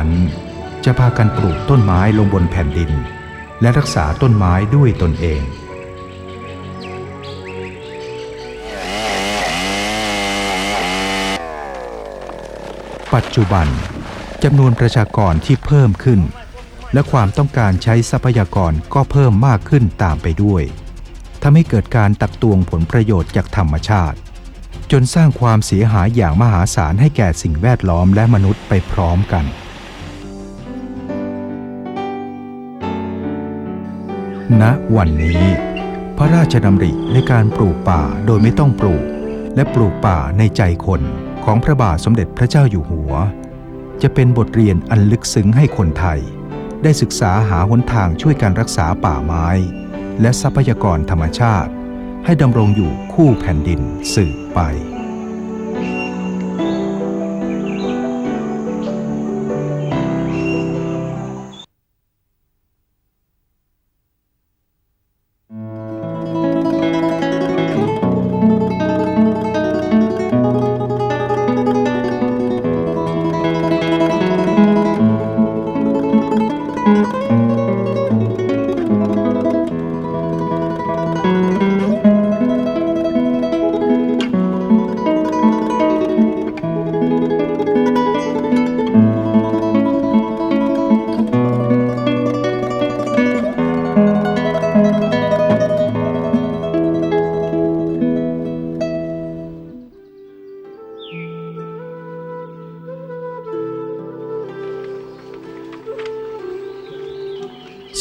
นั้น จะพากันปลูกต้นไม้ลงบนแผ่นดิน และรักษาต้นไม้ด้วยตนเองปัจจุบันจำนวนประชากรที่เพิ่มขึ้น และความต้องการใช้ทรัพยากรก็เพิ่มมากขึ้นตามไปด้วยทำให้เกิดการตักตวงผลประโยชน์จากธรรมชาติ จนสร้างความเสียหายอย่างมหาศาลให้แก่สิ่งแวดล้อมและมนุษย์ไปพร้อมกัน ณวันนี้ พระราชดำริในการปลูกป่าโดยไม่ต้องปลูก และปลูกป่าในใจคนของพระบาทสมเด็จพระเจ้าอยู่หัว จะเป็นบทเรียนอันลึกซึ้งให้คนไทย ได้ศึกษาหาหนทางช่วยการรักษาป่าไม้ และทรัพยากรธรรมชาติ ให้ดำรงอยู่คู่แผ่นดินสืบไป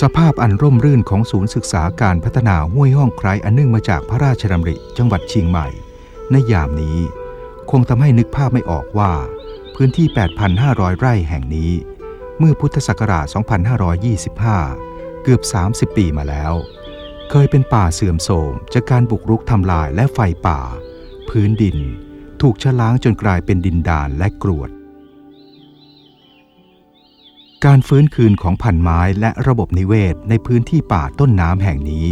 สภาพอันร่มรื่นของศูนย์ศึกษาการพัฒนาห้วยห้องไคร้อันเนื่องมาจากพระราชดำริจังหวัดเชียงใหม่ ในยามนี้ คงทำให้นึกภาพไม่ออกว่า พื้นที่ 8,500 ไร่แห่งนี้ เมื่อพุทธศักราช 2525 เกือบ 30 ปีมาแล้ว เคยเป็นป่าเสื่อมโทรมจากการบุกรุกทำลายและไฟป่า พื้นดิน ถูกชะล้างจนกลายเป็นดินดานและกรวด การฟื้นคืนของพันไม้และระบบนิเวศในพื้นที่ป่าต้นน้ำแห่งนี้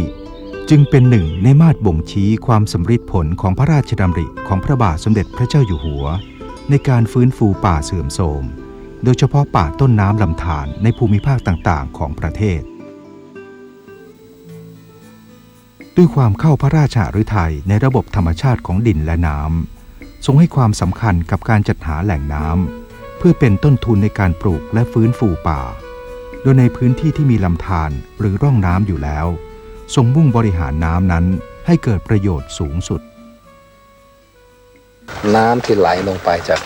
จึงเป็นหนึ่งในมาตรบ่งชี้ความสำฤทธิ์ผลของพระราชดำริของพระบาทสมเด็จพระเจ้าอยู่หัว ในการฟื้นฟูป่าเสื่อมโทรม โดยเฉพาะป่าต้นน้ำลำธารในภูมิภาคต่างๆ ของประเทศ ด้วยความเข้าพระราชาฤทัยในระบบธรรมชาติของดินและน้ำทรงให้ความสำคัญกับการจัดหาแหล่งน้ำ เพื่อเป็นต้นทุนในการปลูกและฟื้นฟูป่า โดยในพื้นที่ที่มีลำธารหรือร่องน้ำอยู่แล้ว ทรงมุ่งบริหารน้ำนั้นให้เกิดประโยชน์สูงสุด น้ำที่ไหลลงไปจาก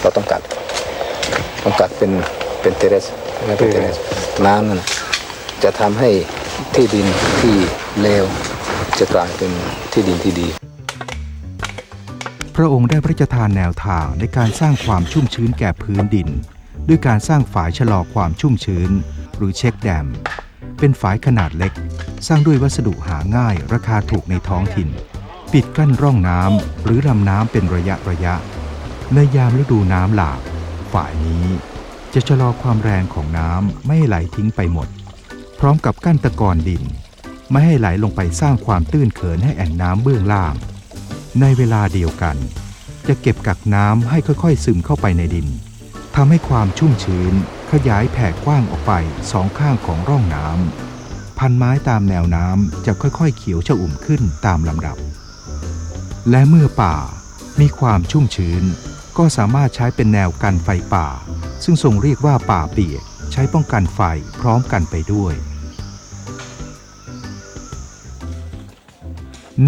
เราต้องกัด ต้องกัดเป็นเป็นเทเรสไม่เป็นเทเรสน้ำนั่นจะทำให้ที่ดินที่เลวจะกลายเป็นที่ดินที่ดี พระองค์ได้พระราชทานแนวทางในการสร้างความชุ่มชื้นแก่พื้นดิน ด้วยการสร้างฝายชะลอความชุ่มชื้น หรือเช็คแดม เป็นฝายขนาดเล็ก สร้างด้วยวัสดุหาง่ายราคาถูกในท้องถิ่น ปิดกั้นร่องน้ำหรือลำน้ำเป็นระยะระยะ ในยามฤดูน้ำหลากฝ่ายนี้จะชะลอความแรงของน้ำไม่ไหลทิ้งไปหมด พร้อมกับกั้นตะกอนดิน ไม่ให้ไหลลงไปสร้างความตื้นเขินให้แอ่งน้ำเบื้องล่าง ในเวลาเดียวกัน จะเก็บกักน้ำให้ค่อยๆ ซึมเข้าไปในดินทำให้ความชุ่มชื้น ขยายแผ่กว้างออกไปสองข้างของร่องน้ำพันไม้ตามแนวน้ำจะค่อยๆ เขียวชอุ่มขึ้นตามลำดับ และเมื่อป่ามีความชุ่มชื้น ก็สามารถใช้เป็นแนวกันไฟป่า ซึ่งทรงเรียกว่าป่าเปียกใช้ป้องกันไฟพร้อมกันไปด้วย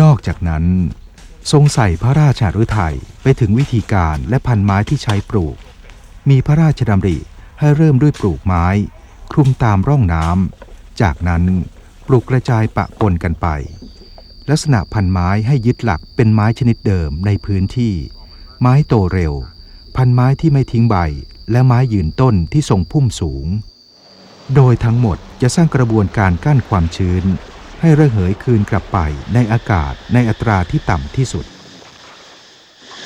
นอกจากนั้น ทรงใส่พระราชาฤทัยไปถึงวิธีการและพันไม้ที่ใช้ปลูก มีพระราชดำริให้เริ่มด้วยปลูกไม้ คลุมตามร่องน้ำจากนั้นปลูกกระจายปะปนกันไป ลักษณะพันไม้ให้ยึดหลักเป็นไม้ชนิดเดิมในพื้นที่ ไม้โตเร็ว พันไม้ที่ไม่ทิ้งใบ และไม้ยืนต้นที่ทรงพุ่มสูง โดยทั้งหมดจะสร้างกระบวนการกั้นความชื้น ให้ระเหยคืนกลับไปในอากาศในอัตราที่ต่ำที่สุด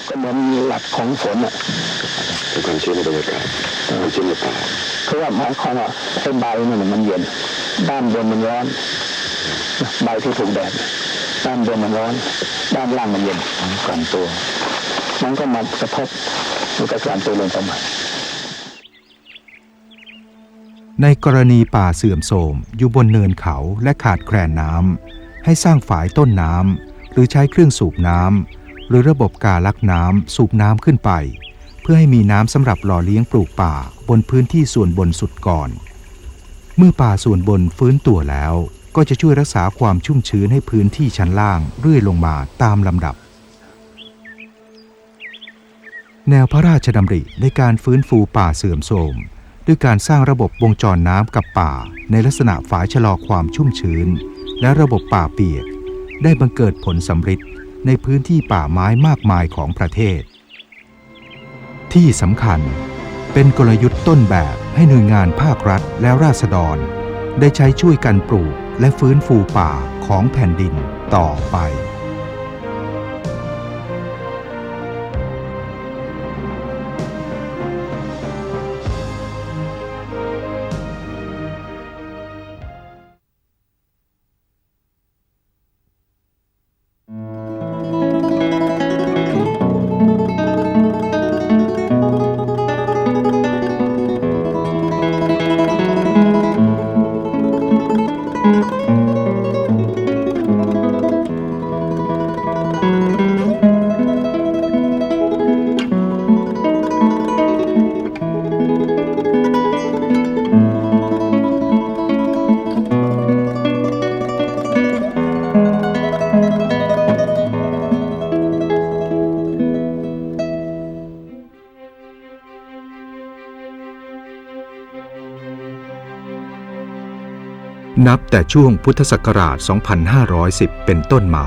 ก็เหมือนหลักของฝนอะเป็นความชื้นในบรรยากาศความชื้นในป่าคือว่าหมายความว่าไอ้ใบนี่นมันเย็น ด้านบนมันร้อนใบที่ถูกแดดด้านบนมันร้อน ด้านล่างมันเย็นกลั่นตัว มันก็มากระทบมันก็กลั่นตัวลงไปใหม่ ในกรณีป่าเสื่อมโทรมอยู่บนเนินเขาและขาดแคลนน้ำให้สร้างฝายต้นน้ำหรือใช้เครื่องสูบน้ำหรือระบบการลักน้ำสูบน้ำขึ้นไป เพื่อให้มีน้ำสำหรับหล่อเลี้ยงปลูกป่าบนพื้นที่ส่วนบนสุดก่อน เมื่อป่าส่วนบนฟื้นตัวแล้ว ก็จะช่วยรักษาความชุ่มชื้นให้พื้นที่ชั้นล่างเรื่อยลงมาตามลำดับแนวพระราชดำริในการฟื้นฟูป่าเสื่อมโทรม ด้วยการสร้างระบบวงจรน้ำกับป่า ในลักษณะฝายชะลอความชุ่มชื้น และระบบป่าเปียก ได้บังเกิดผลสำฤทธิ์ในพื้นที่ป่าไม้มากมายของประเทศ ที่สำคัญเป็นกลยุทธ์ต้นแบบให้หน่วยงานภาครัฐและราษฎร ได้ใช้ช่วยกันปลูกและฟื้นฟูป่าของแผ่นดินต่อไป นับแต่ช่วงพุทธศักราช 2510 เป็นต้นมา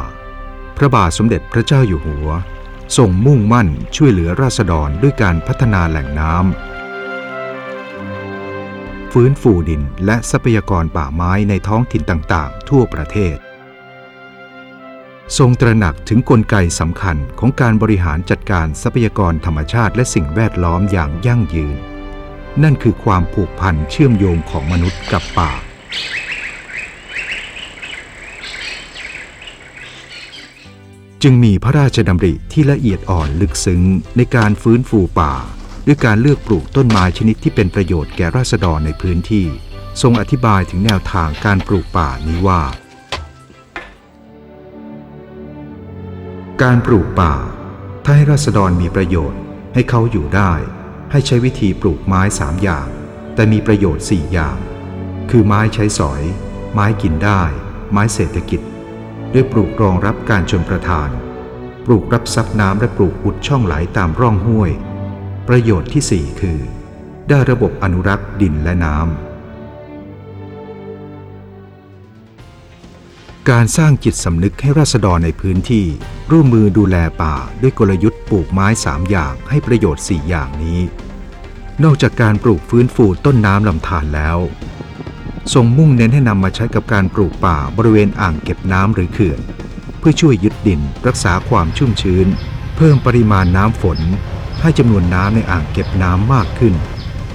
พระบาทสมเด็จพระเจ้าอยู่หัวทรงมุ่งมั่นช่วยเหลือราษฎรด้วยการพัฒนาแหล่งน้ำฟื้นฟูดินและทรัพยากรป่าไม้ในท้องถิ่นต่างๆ ทั่วประเทศ ทรงตระหนักถึงกลไกสำคัญของการบริหารจัดการทรัพยากรธรรมชาติและสิ่งแวดล้อมอย่างยั่งยืน นั่นคือความผูกพันเชื่อมโยงของมนุษย์กับป่า จึงมีพระราชดำริที่ละเอียดอ่อนลึกซึ้งในการฟื้นฟูป่า ด้วยการเลือกปลูกต้นไม้ชนิดที่เป็นประโยชน์แก่ราษฎรในพื้นที่ ทรงอธิบายถึงแนวทางการปลูกป่านี้ว่า การปลูกป่า ถ้าให้ราษฎรมีประโยชน์ ให้เขาอยู่ได้ ให้ใช้วิธีปลูกไม้สามอย่าง แต่มีประโยชน์สี่อย่าง คือไม้ใช้สอย ไม้กินได้ ไม้เศรษฐกิจ ด้วยปลูกรองรับการชนประทาน ปลูกรับซับน้ำและปลูกอุดช่องไหลตามร่องห้วย ประโยชน์ที่ 4 คือ ได้ระบบอนุรักษ์ดินและน้ำ การสร้างจิตสำนึกให้ราษฎรในพื้นที่ ร่วมมือดูแลป่าด้วยกลยุทธ์ปลูกไม้สามอย่างให้ประโยชน์ 4 อย่างนี้ นอกจากการปลูกฟื้นฟูต้นน้ำลำธารแล้ว ทรงมุ่งเน้นให้นำมาใช้กับการปลูกป่าบริเวณอ่างเก็บน้ำหรือเขื่อน เพื่อช่วยยึดดินรักษาความชุ่มชื้น เพิ่มปริมาณน้ำฝน ให้จำนวนน้ำในอ่างเก็บน้ำมากขึ้น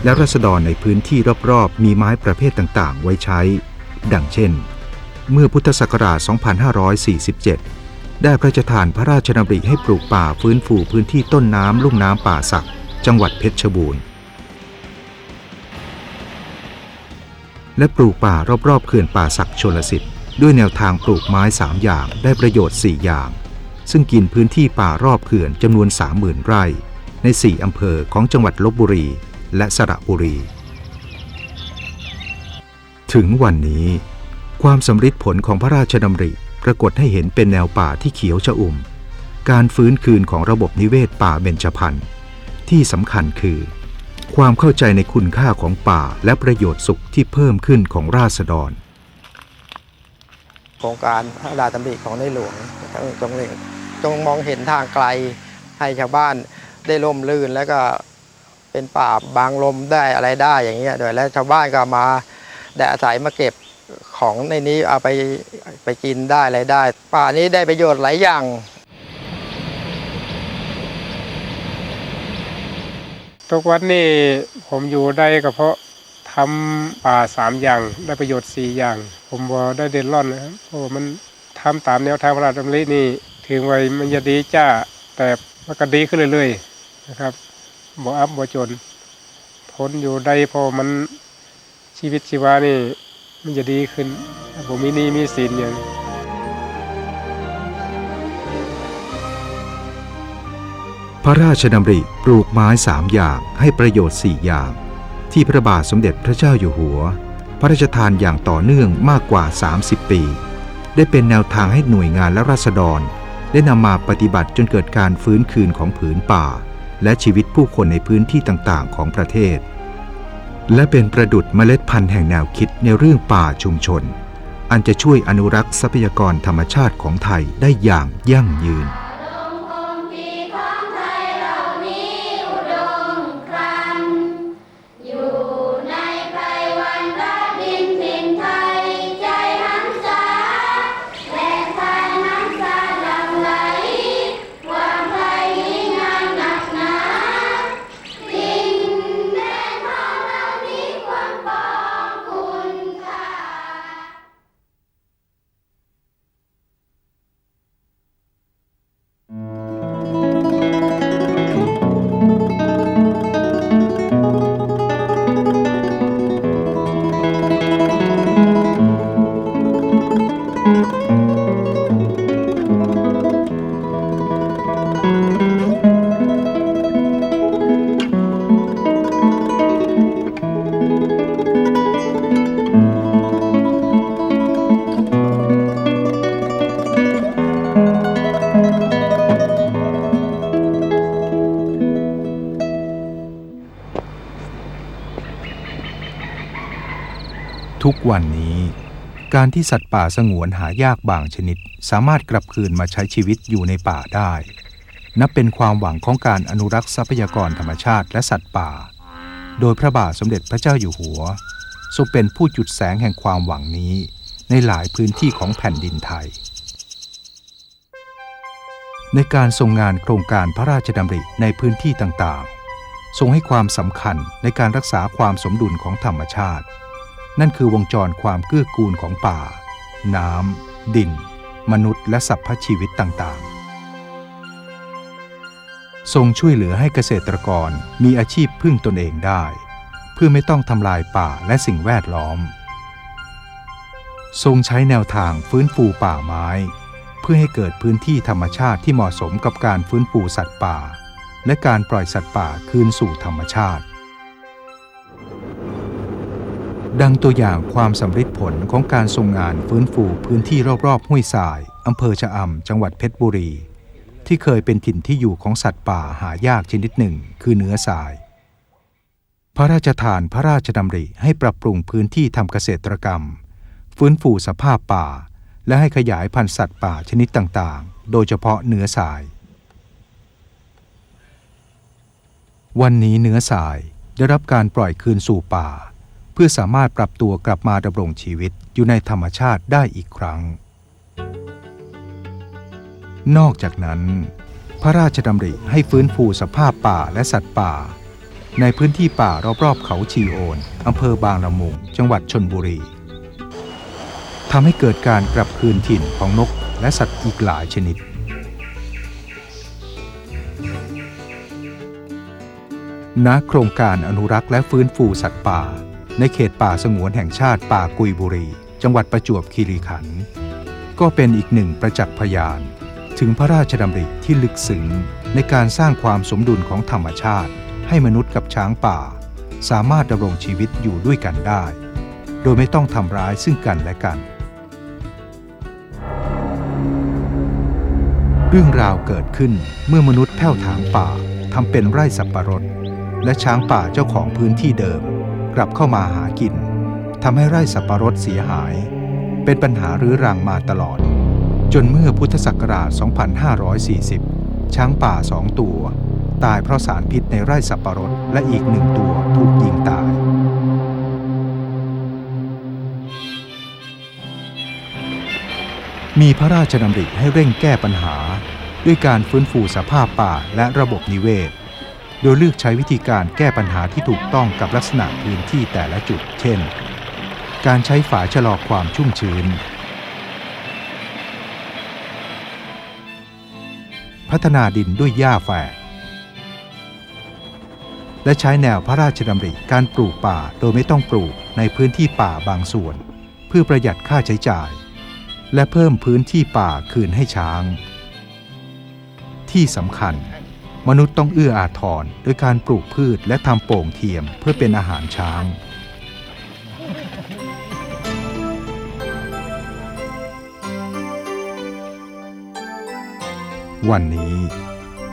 และรัษฎรในพื้นที่รอบๆ มีไม้ประเภทต่างๆ ไว้ใช้ ดังเช่น เมื่อพุทธศักราช 2547 ได้พระราชทานพระราชดำริให้ปลูกป่าฟื้นฟูพื้นที่ต้นน้ำลุ่มน้ำป่าสัก จังหวัดเพชรบูรณ์ และปลูกป่ารอบๆเขื่อนป่าศักดิ์ชลสิทธิ์ด้วยแนวทางปลูกไม้ 3 อย่างได้ประโยชน์ 4 อย่าง ซึ่งกินพื้นที่ป่ารอบเขื่อนจำนวน 30,000 ไร่ ใน 4 อำเภอของจังหวัดลบบุรี และสระบุรี ถึงวันนี้ ความสำฤทธิ์ผลของพระราชดำริปรากฏให้เห็นเป็นแนวป่าที่เขียวชอุ่ม การฟื้นคืนของระบบนิเวศป่าเบญจพรรณที่สำคัญคือ ความเข้าใจในคุณค่าของป่าและประโยชน์สุขที่เพิ่มขึ้นของราษฎร โครงการพระราชดำริของในหลวงจงเล็งจงมองเห็นทางไกลให้ชาวบ้านได้ร่มรื่นแล้วก็เป็นป่าบางลมได้อะไรได้อย่างเงี้ยโดยแล้วชาวบ้านก็มาได้อาศัยมาเก็บของในนี้เอาไปไปกินได้อะไรได้ ป่านี้ได้ประโยชน์หลายอย่าง ทุกวันนี้ผมอยู่ได้ก็เพราะทำป่าสามอย่างได้ประโยชน์สี่อย่าง ผมบ่ได้เด่นร่อนนะครับเพราะมันทำตามแนวทางพระราชดำรินี่ ถึงไว้มันจะดีจ้าแต่มันก็ดีขึ้นเรื่อยๆนะครับบ่อัพบ่จนทนอยู่ได้เพอมันชีวิตชีวานี่ มันจะดีขึ้นผมมีนี้มีสินอย่าง พระราชดำริปลูกไม้สามอย่างให้ประโยชน์สี่อย่าง ที่พระบาทสมเด็จพระเจ้าอยู่หัว พระราชทานอย่างต่อเนื่องมากกว่า 30 ปี ได้เป็นแนวทางให้หน่วยงานและราษฎร ได้นำมาปฏิบัติจนเกิดการฟื้นคืนของผืนป่า และชีวิตผู้คนในพื้นที่ต่างๆ ของประเทศ และเป็นประดุดเมล็ดพันธุ์แห่งแนวคิดในเรื่องป่าชุมชน อันจะช่วยอนุรักษ์ทรัพยากรธรรมชาติของไทยได้อย่างยั่งยืน ทุกวันนี้ การที่สัตว์ป่าสงวนหายากบางชนิด สามารถกลับคืนมาใช้ชีวิตอยู่ในป่าได้ นับเป็นความหวังของการอนุรักษ์ทรัพยากรธรรมชาติและสัตว์ป่า โดยพระบาทสมเด็จพระเจ้าอยู่หัวทรงเป็นผู้จุดแสงแห่งความหวังนี้ ในหลายพื้นที่ของแผ่นดินไทย ในการทรงงานโครงการพระราชดำริในพื้นที่ต่างๆ ทรงให้ความสำคัญในการรักษาความสมดุลของธรรมชาติ นั่นคือวงจรความเกื้อกูลของป่า น้ำ ดิน มนุษย์และสรรพชีวิตต่างๆ ทรงช่วยเหลือให้เกษตรกรมีอาชีพพึ่งตนเองได้ เพื่อไม่ต้องทำลายป่าและสิ่งแวดล้อม ทรงใช้แนวทางฟื้นฟูป่าไม้ เพื่อให้เกิดพื้นที่ธรรมชาติที่เหมาะสมกับการฟื้นฟูสัตว์ป่า และการปล่อยสัตว์ป่าคืนสู่ธรรมชาติ ดังตัวอย่างความสำฤทธิผลของการทรงงานฟื้นฟูพื้นที่รอบๆ ห้วยทรายอำเภอชะอำจังหวัดเพชรบุรี ที่เคยเป็นถิ่นที่อยู่ของสัตว์ป่าหายากชนิดหนึ่ง คือเนื้อทราย พระราชทานพระราชดำริให้ปรับปรุงพื้นที่ทำเกษตรกรรม ฟื้นฟูสภาพป่า และให้ขยายพันธุ์สัตว์ป่าชนิดต่างๆ โดยเฉพาะเนื้อทราย วันนี้เนื้อทรายได้รับการปล่อยคืนสู่ป่า พื่อสามารถปรับตัวกลับมาดำรงชีวิตอยู่ในธรรมชาติได้อีกครั้ง นอกจากนั้น พระราชดำริให้ฟื้นฟูสภาพป่าและสัตว์ป่า ในพื้นที่ป่ารอบๆเขาชีโอนอำเภอบางละมุง จังหวัดชนบุรีทำให้เกิดการกลับคืนถิ่นของนกและสัตว์อีกหลายชนิดณโครงการอนุรักษ์และฟื้นฟูสัตว์ป่า ในเขตป่าสงวนแห่งชาติป่ากุยบุรี จังหวัดประจวบคีรีขันธ์ก็เป็นอีกหนึ่งประจักษ์พยาน ถึงพระราชดำริที่ลึกซึ้งในการสร้างความสมดุลของธรรมชาติ ให้มนุษย์กับช้างป่า สามารถดำรงชีวิตอยู่ด้วยกันได้ โดยไม่ต้องทำร้ายซึ่งกันและกัน เรื่องราวเกิดขึ้นเมื่อมนุษย์แผ่วถางป่าทำเป็นไร่สับปะรด และช้างป่าเจ้าของพื้นที่เดิม กลับเข้ามาหากินทำให้ไร่สับปะรดเสียหาย เป็นปัญหารื้อรังมาตลอด จนเมื่อพุทธศักราช 2540 ช้างป่าสองตัว ตายเพราะสารพิษในไร่สับปะรดและอีกหนึ่งตัวถูกยิงตายมีพระราชดำริให้เร่งแก้ปัญหา ด้วยการฟื้นฟูสภาพป่าและระบบนิเวศ โดยเลือกใช้วิธีการแก้ปัญหาที่ถูกต้องกับลักษณะพื้นที่แต่ละจุด เช่น การใช้ฝาชะลอความชุ่มชื้น พัฒนาดินด้วยหญ้าแฝกและใช้แนวพระราชดำริการปลูกป่าโดยไม่ต้องปลูกในพื้นที่ป่าบางส่วน เพื่อประหยัดค่าใช้จ่าย และเพิ่มพื้นที่ป่าคืนให้ช้าง ที่สำคัญ มนุษย์ต้องเอื้ออาทรโดยการปลูกพืชและทำโป่งเทียมเพื่อเป็นอาหารช้าง วันนี้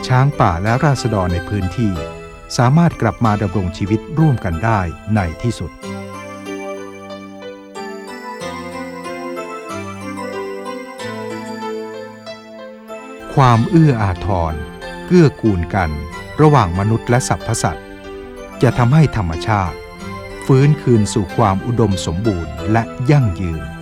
ช้างป่าและราษฎรในพื้นที่ สามารถกลับมาดำรงชีวิตร่วมกันได้ในที่สุดความเอื้ออาทร เกื้อกูลกันระหว่างมนุษย์และสัพพสัตว์จะทำให้ธรรมชาติ ฟื้นคืนสู่ความอุดมสมบูรณ์และยั่งยืน